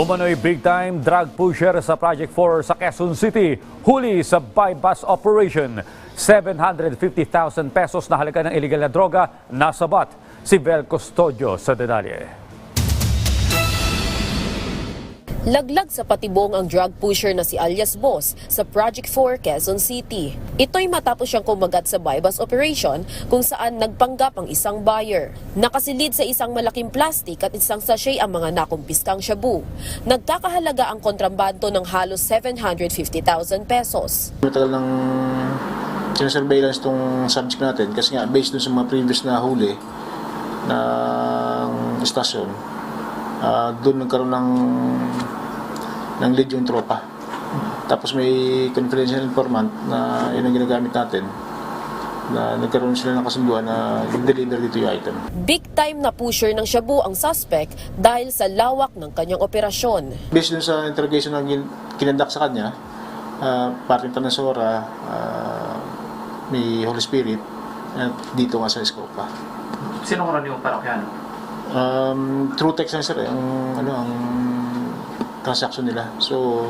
Umano'y big-time drug pusher sa Project 4 sa Quezon City. Huli sa buy-bus operation. 750,000 pesos na halaga ng illegal na droga nasabat. Si Vel Custodio sa detalye. Laglag sa patibong ang drug pusher na si alias Boss sa Project 4 Quezon City. Ito'y matapos siyang kumagat sa buy-bus operation kung saan nagpanggap ang isang buyer. Nakasilid sa isang malaking plastic at isang sachet ang mga nakumpiskang shabu. Nagkakahalaga ang kontrabando ng halos 750,000 pesos. Matagal ng sinasurveillance itong subject natin kasi nga based dun sa mga previous na huli ng istasyon, uh, doon nagkaroon ng ng lead yung tropa. Tapos may confidential informant na yun ang ginagamit natin na nagkaroon sila ng kasunduan na i-deliver dito yung item. Big time na pusher ng shabu ang suspect dahil sa lawak ng kanyang operasyon. Based dun sa interrogation na kinandak sa kanya, uh, parting pa ng Sora, uh, may Holy Spirit, at dito nga sa Escopa. Sino ko yung parokyano? Um, true text na sir, eh, ang, ano, ang transaction nila. So,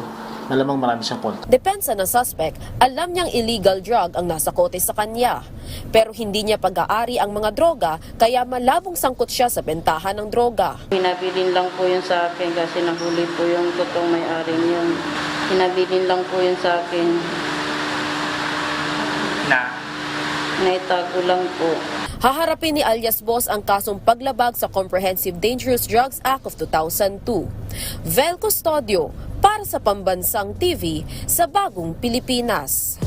malamang marami siyang contact. Depensa ng suspect, alam niyang illegal drug ang nasa kote sa kanya. Pero hindi niya pag-aari ang mga droga, kaya malabong sangkot siya sa bentahan ng droga. Hinabilin lang po yun sa akin kasi nahuli po yung totoong may-ari yun. Hinabilin lang po yun sa akin. Na Naitago lang po. Haharapin ni alias Boss ang kasong paglabag sa Comprehensive Dangerous Drugs Act of 2002. Vel Custodio para sa Pambansang TV sa Bagong Pilipinas.